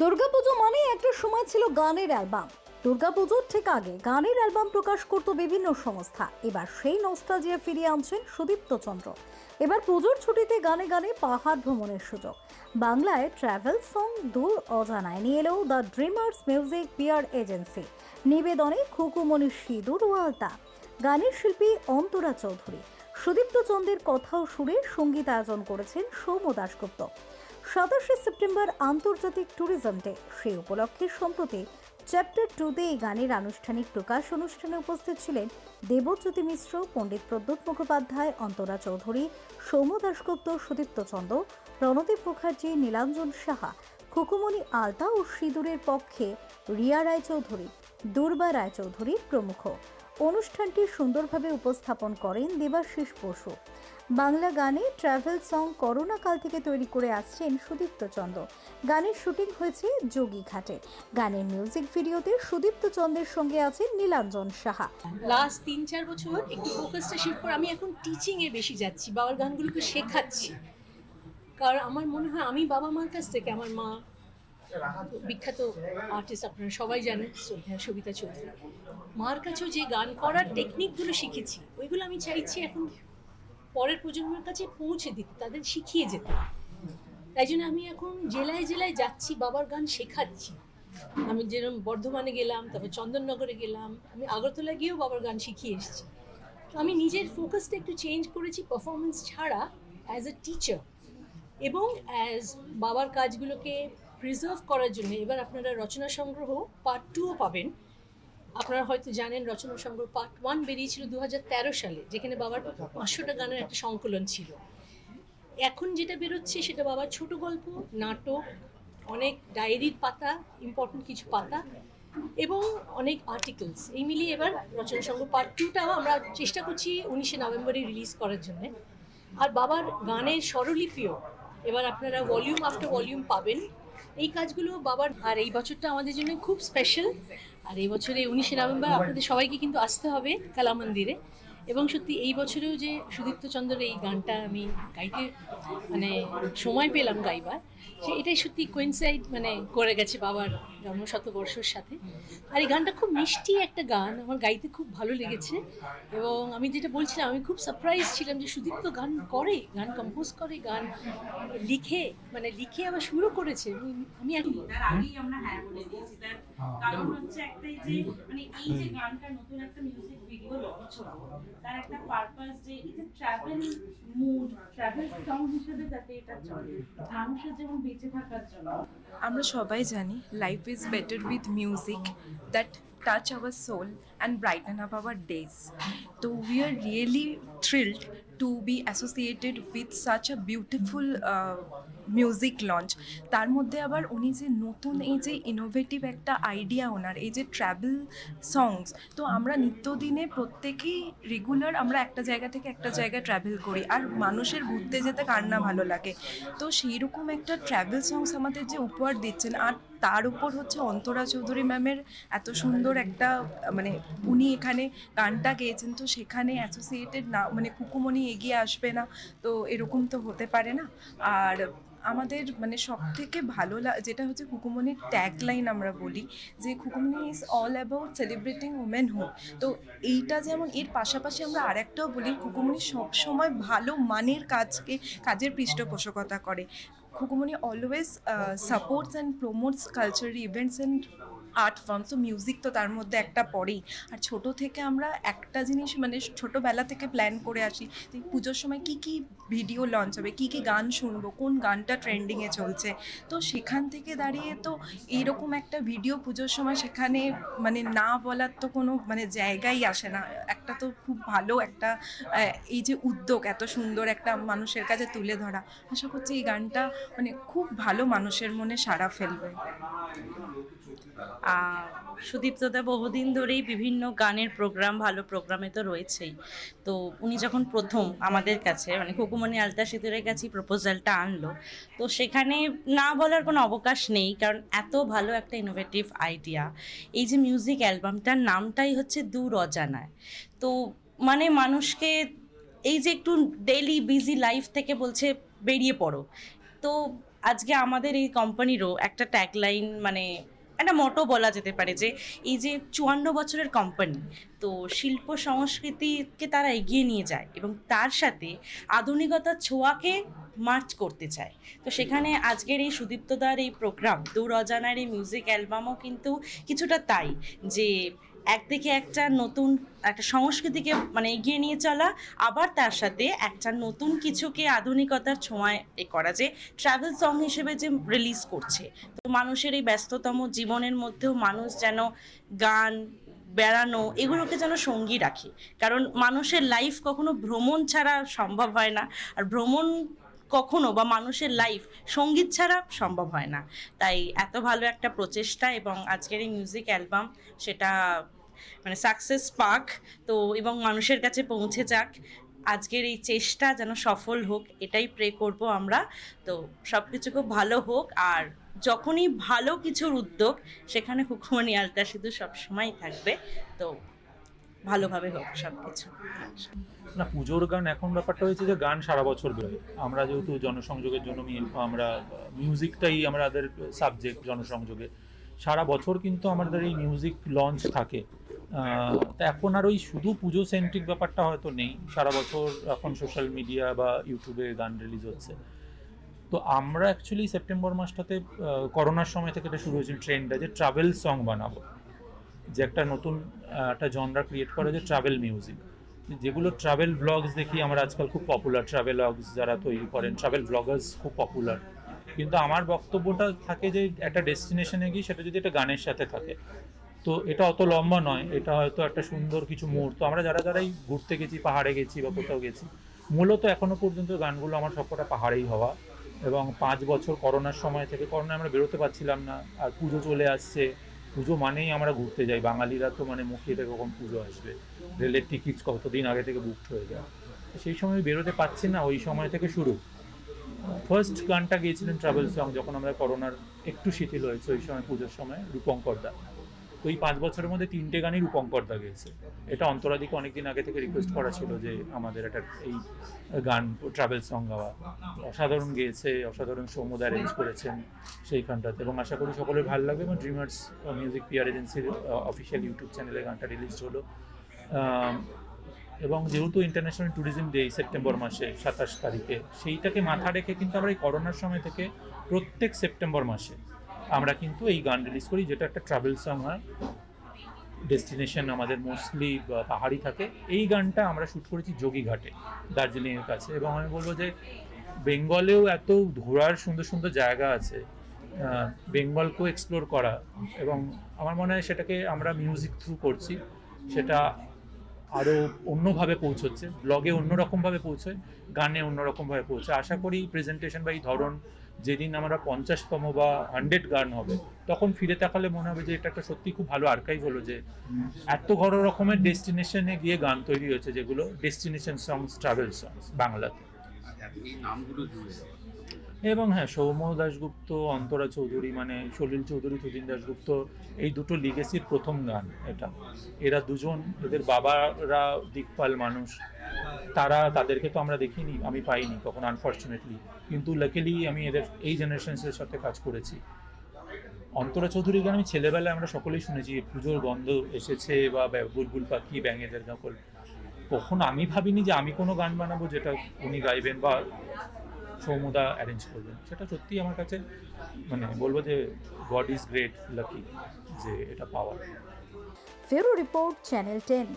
দুর্গাপুজো মানে একটা সময় ছিল গানের অ্যালবাম। দুর্গাপুজোর ঠিক আগে গানের অ্যালবাম প্রকাশ করত বিভিন্ন সংস্থা। এবার সেই নস্টালজিয়া ফিরিয়ে আনছেন সুদীপ্ত চন্দ্র। এবার পুজোর ছুটিতে গানে গানে পাহাড় ভ্রমণের সুযোগ। বাংলায় ট্রাভেল সং দূর অজানায় নিয়ে এলেও the dreamers music pier agency নিবেদনে Khukumoni সিঁদুর ওয়ালতা গানের শিল্পী অন্তরা চৌধুরী। সুদীপ্ত চন্দ্রের কথা ও সুরে সংগীত আয়োজন করেছেন সৌম্য দাশগুপ্ত। সাতাশে সেপ্টেম্বর আন্তর্জাতিক ট্যুরিজম ডে। সেই উপলক্ষে সম্প্রতি চ্যাপ্টার টুতে এই গানের আনুষ্ঠানিক প্রকাশ অনুষ্ঠানে উপস্থিত ছিলেন দেবজ্যোতি মিশ্র, পণ্ডিত প্রদ্যুৎ মুখোপাধ্যায়, অন্তরা চৌধুরী, সৌম্য দাশগুপ্ত, সুদীপ্ত চন্দ্র, রণদীপ মুখার্জি, নীলাঞ্জন সাহা, খুকুমণি আলতা ও সিঁদুরের পক্ষে রিয়া রায়চৌধুরী, দুর্বা রায়চৌধুরী প্রমুখ। অনুষ্ঠানটি সুন্দরভাবে উপস্থাপন করেন দেবাশিস বসু। বাংলা গানে ট্রাভেল সং করোনা কাল থেকে তৈরি করে আসছেন সুদীপ্ত চন্দ্র। গানের শুটিং হয়েছে যোগীঘাটে গানের মিউজিক ভিডিওতে সুদীপ্ত চন্দ্রের সঙ্গে আছেন নীলাঞ্জন সাহা। লাস্ট তিন, চার বছর একটু ফোকাসটা শিফট করে আমি এখন টিচিংয়ে বেশি যাচ্ছি, বাবার গানগুলোকে শেখাচ্ছি। কারণ আমার মনে হয় আমি বাবা মার কাছ থেকে, আমার মা বিখ্যাত আর্টিস্ট আপনারা সবাই জানেন, শ্রদ্ধা সবিতা চৌধুরী। মার কাছেও যে গান করার টেকনিকগুলো শিখেছি, ওইগুলো আমি চাইছি এখন পরের প্রজন্মের কাছে পৌঁছে দিতে, তাদের শিখিয়ে যেতে। তাই জন্য আমি এখন জেলায় জেলায় যাচ্ছি, বাবার গান শেখাচ্ছি। আমি যেরকম বর্ধমানে গেলাম, তারপর চন্দননগরে গেলাম, আমি আগরতলা গিয়েও বাবার গান শিখিয়ে এসেছি। তো আমি নিজের ফোকাসটা একটু চেঞ্জ করেছি পারফরমেন্স ছাড়া অ্যাজ এ টিচার এবং অ্যাজ বাবার কাজগুলোকে প্রিজার্ভ করার জন্য, এবার আপনারা রচনা সংগ্রহ পার্ট টুও পাবেন। আপনারা হয়তো জানেন রচনা সংগ্রহ পার্ট ওয়ান বেরিয়েছিল দু হাজার তেরো সালে, যেখানে বাবার পাঁচশোটা গানের একটা সংকলন ছিল। এখন যেটা বেরোচ্ছে সেটা বাবার ছোট গল্প, নাটক, অনেক ডায়েরির পাতা ইম্পর্টেন্ট কিছু পাতা, এবং অনেক আর্টিকেলস এই মিলিয়ে এবার রচনা সংঘ পার্ট টুটাও আমরা চেষ্টা করছি উনিশে নভেম্বরে রিলিজ করার জন্য। আর বাবার গানের স্বরলিপিও এবার আপনারা ভলিউম আফটার ভলিউম পাবেন। এই কাজগুলো বাবার আর এই বছরটা আমাদের জন্য খুব স্পেশাল আর এই বছরে উনিশে নভেম্বর আপনাদের সবাইকে কিন্তু আসতে হবে কালা মন্দিরে। এবং সত্যি এই বছরেও যে সুদীপ্ত চন্দ্রের এই গানটা আমি গাইতে মানে সময় পেলাম গাইবার। সে এটাই সত্যি কোয়েন্সাইড মানে করে গেছে বাবার জন্মশতবর্ষর সাথে। আর এই গানটা খুব মিষ্টি একটা গান, আমার গাইতে খুব ভালো লেগেছে। এবং আমি যেটা বলছিলাম, আমি খুব সারপ্রাইজ ছিলাম যে সুদীপ্ত গান করে, গান কম্পোজ করে, গান লিখে মানে লিখে আবার শুরু করেছে। আমি- তার আগেই আমরা হ্যাঁ বলে দিয়েছি, তার কারণ হচ্ছে একটাই যে মানে এই যে গানটা নতুন একটা মিউজিক ভিডিও লঞ্চ হলো, তার একটা পারপাস যে ট্রাভেল মুড ট্রাভেল সং হিসেবে যাতে এটা চলে। যেমন আমরা সবাই জানি life is better with music that touch our soul and brighten up our days তো we are really thrilled to be associated with such a beautiful music launch তার মধ্যে আবার উনি যে নতুন এই যে ইনোভেটিভ একটা আইডিয়া ওনার, এই যে ট্র্যাভেল সংস তো আমরা নিত্যদিনে প্রত্যেকেই রেগুলার আমরা একটা জায়গা থেকে একটা জায়গায় ট্রাভেল করি। আর মানুষের ঘুরতে যেতে কার না ভালো লাগে? তো সেই রকম একটা ট্র্যাভেল সংস আমাদের যে উপহার দিচ্ছেন, আর তার উপর হচ্ছে অন্তরা চৌধুরী ম্যামের এত সুন্দর একটা মানে উনি এখানে গানটা গেয়েছেন, তো সেখানে অ্যাসোসিয়েটেড না মানে কুকুমণি এগিয়ে আসবে না, তো এরকম তো হতে পারে না। আর আমাদের মানে সব থেকে ভালো যেটা হচ্ছে খুকুমনির ট্যাগ লাইন আমরা বলি, যে Khukumoni is all about celebrating womanhood তো এইটা যেমন, এর পাশাপাশি আমরা আরেকটাও বলি, খুকুমনি সবসময় ভালো মানের কাজকে, কাজের পৃষ্ঠপোষকতা করে। Khukumoni always supports and promotes cultural events and art form তো মিউজিক তো তার মধ্যে একটা পড়েই। আর ছোট থেকে আমরা একটা জিনিস মানে ছোটোবেলা থেকে প্ল্যান করে আসি যে পুজোর সময় কি কি ভিডিও লঞ্চ হবে, কি কি গান শুনব, কোন গানটা ট্রেন্ডিংয়ে চলছে। তো সেখান থেকে দাঁড়িয়ে তো এইরকম একটা ভিডিও পুজোর সময় সেখানে মানে না বলার তো কোনো মানে জায়গাই আসে না। একটা তো খুব ভালো একটা এই যে উদ্যোগ, এত সুন্দর একটা মানুষের কাছে তুলে ধরা। আশা করছি এই গানটা মানে খুব ভালো মানুষের মনে সাড়া ফেলবে। সুদীপ্তদা বহুদিন ধরেই বিভিন্ন গানের প্রোগ্রাম ভালো প্রোগ্রামে তো রয়েছেই। তো উনি যখন প্রথম আমাদের কাছে মানে খুকুমণি আলতা সেতুরের কাছে প্রপোজালটা আনলো, তো সেখানে না বলার কোনো অবকাশ নেই, কারণ এত ভালো একটা ইনোভেটিভ আইডিয়া এই যে মিউজিক অ্যালবামটার নামটাই হচ্ছে দূর অজানায়। তো মানে মানুষকে এই যে একটু ডেইলি বিজি লাইফ থেকে বলছে, বেরিয়ে পড়ো। তো আজকে আমাদের এই কোম্পানিরও একটা ট্যাগলাইন মানে একটা মোটো বলা যেতে পারে যে এই যে চুয়ান্ন বছরের কোম্পানি তো শিল্প সংস্কৃতিকে তারা এগিয়ে নিয়ে যায় এবং তার সাথে আধুনিকতার ছোঁয়াকে মার্চ করতে চায়। তো সেখানে আজকের এই সুদীপ্তদার এই প্রোগ্রাম দূর অজানার এই মিউজিক অ্যালবামও কিন্তু কিছুটা তাই যে একদিকে একটা নতুন, একটা সংস্কৃতিকে মানে এগিয়ে নিয়ে চলা, আবার তার সাথে একটা নতুন কিছুকে আধুনিকতার ছোঁয়ায় এ করা যে ট্রাভেল সং হিসেবে যে রিলিজ করছে। তো মানুষের এই ব্যস্ততম জীবনের মধ্যেও মানুষ যেন গান, বেড়ানো, এগুলোকে যেন সঙ্গী রাখে। কারণ মানুষের লাইফ কখনো ভ্রমণ ছাড়া সম্ভব হয় না। আর ভ্রমণ কখনো বা মানুষের লাইফ সংগীত ছাড়া সম্ভব হয় না। তাই এত ভালো একটা প্রচেষ্টা এবং আজকের এই মিউজিক অ্যালবাম সেটা মানে সাকসেস পাক। তো এবং মানুষের কাছে পৌঁছে যাক। আজকের এই চেষ্টা যেন সফল হোক, এটাই প্রে করব আমরা। তো সব কিছু খুব ভালো হোক আর যখনই ভালো কিছুর উদ্যোগ, সেখানে হুকুমনি আলতা শুধু সবসময় থাকবে। তো ভালোভাবে হোক সব কিছু না, পুজোর গান, এখন ব্যাপারটা হয়েছে যে গান সারা বছর বেরোয়। আমরা যেহেতু জনসংযোগের জন্য আমরা মিউজিকটাই আমাদের সাবজেক্ট জনসংযোগে। সারা বছর কিন্তু আমাদের এই মিউজিক লঞ্চ থাকে। তা এখন আর ওই শুধু পুজো সেন্ট্রিক ব্যাপারটা হয়তো নেই। সারা বছর এখন সোশ্যাল মিডিয়া বা ইউটিউবে গান রিলিজ হচ্ছে। তো আমরা অ্যাকচুয়ালি সেপ্টেম্বর মাসটাতে করোনার সময় থেকে এটা শুরু হয়েছিল ট্রেন্ডটা যে ট্রাভেল সং বানাবো। যে একটা নতুন একটা জনরা ক্রিয়েট করে যে ট্রাভেল মিউজিক যেগুলো ট্রাভেল ব্লগস দেখি আমরা আজকাল খুব পপুলার ট্রাভেল ব্লগস যারা তৈরি করেন ট্রাভেল ব্লগার্স খুব পপুলার কিন্তু আমার বক্তব্যটা থাকে যে একটা ডেস্টিনেশনে গিয়ে সেটা যদি একটা গানের সাথে থাকে, তো এটা অত লম্বা নয়, এটা হয়তো একটা সুন্দর কিছু মুহূর্ত। আমরা যারা যারাই ঘুরতে গেছি, পাহাড়ে গেছি বা কোথাও গেছি, মূলত এখনও পর্যন্ত গানগুলো আমার সবকটা পাহাড়েই হওয়া এবং পাঁচ বছর করোনার সময় থেকে, করোনায় আমরা বেরোতে পারছিলাম না, আর পুজো চলে আসছে পুজো মানেই আমরা ঘুরতে যাই। বাঙালিরা তো মানে মুখিয়ে থেকে কখন পুজো আসবে। রেলের টিকিট কতদিন আগে থেকে বুকড হয়ে যায়। সেই সময় বেরোতে পারছি না, ওই সময় থেকে শুরু। ফার্স্ট গানটা গিয়েছিলেন ট্রাভেল সং যখন আমরা করোনার একটু শিথিল হয়েছে, ওই সময় পুজোর সময় রূপঙ্কর দা। তো এই পাঁচ বছরের মধ্যে তিনটে গানই রূপঙ্কর দা গেয়েছে। এটা অন্তরাদিকে অনেকদিন আগে থেকে রিকোয়েস্ট করা ছিল যে আমাদের একটা এই গান ট্রাভেল সং গাওয়া। অসাধারণ গেয়েছে, অসাধারণ সৌমদা অ্যারেঞ্জ করেছেন সেইখানটাতে এবং আশা করি সকলের ভালো লাগবে এবং ড্রিমার্স মিউজিক পিয়ার এজেন্সির অফিসিয়াল ইউটিউব চ্যানেলে গানটা রিলিজ হলো। এবং যেহেতু ইন্টারন্যাশনাল ট্যুরিজম ডে সেপ্টেম্বর মাসে, সাতাশ তারিখে, সেইটাকে মাথা রেখে কিন্তু আমরা এই করোনার সময় থেকে প্রত্যেক সেপ্টেম্বর মাসে আমরা কিন্তু এই গান রিলিজ করি, যেটা একটা ট্রাভেল সং হয়। ডেস্টিনেশন আমাদের মোস্টলি পাহাড়ি থাকে। এই গানটা আমরা শ্যুট করেছি যোগীঘাটে দার্জিলিংয়ের কাছে। এবং আমি বলব যে, বেঙ্গলেও এত ঘোরার সুন্দর সুন্দর জায়গা আছে বেঙ্গলকেও এক্সপ্লোর করা। এবং আমার মনে হয় সেটাকে আমরা মিউজিক থ্রু করছি, সেটা আরও অন্যভাবে পৌঁছচ্ছে ব্লগে অন্যরকমভাবে পৌঁছয়, গানে অন্যরকমভাবে পৌঁছয়। আশা করি প্রেজেন্টেশন বা এই ধরন যেদিন আমরা পঞ্চাশতম বা হান্ড্রেড গান হবে তখন ফিরে তাকালে মনে হবে যে এটা একটা সত্যি খুব ভালো আর্কাইভ হলো যে এত বড় রকমের ডেস্টিনেশনে গিয়ে গান তৈরি হয়েছে যেগুলো ডেস্টিনেশন সংস ট্রাভেল সংস বাংলাতে। দেওয়া এবং হ্যাঁ সৌম্য দাশগুপ্ত অন্তরা চৌধুরী মানে সলিল চৌধুরী সুদিন দাশগুপ্ত এই দুটো লিগেসির প্রথম গান এটা। এরা দুজন এদের বাবারা দিকপাল মানুষ। তারা তাদেরকে তো আমরা দেখিনি, আমি পাইনি তখন আনফর্চুনেটলি কিন্তু লাকিলি আমি এদের, এই জেনারেশনসের সাথে কাজ করেছি। অন্তরা চৌধুরীর গান আমি ছেলেবেলায় আমরা সকলেই শুনেছি পুজোর গন্ধ এসেছে বা বুলবুল পাখি ব্যাঙেদের গাকল কখন আমি ভাবিনি যে আমি কোনো গান বানাবো যেটা উনি গাইবেন বা সৌমদা অ্যারেঞ্জ করবেন। সেটা সত্যি আমার কাছে মানে বলব যে গড ইজ গ্রেট লাকি যে এটা পাওয়ার। ফেরো রিপোর্ট চ্যানেল টেন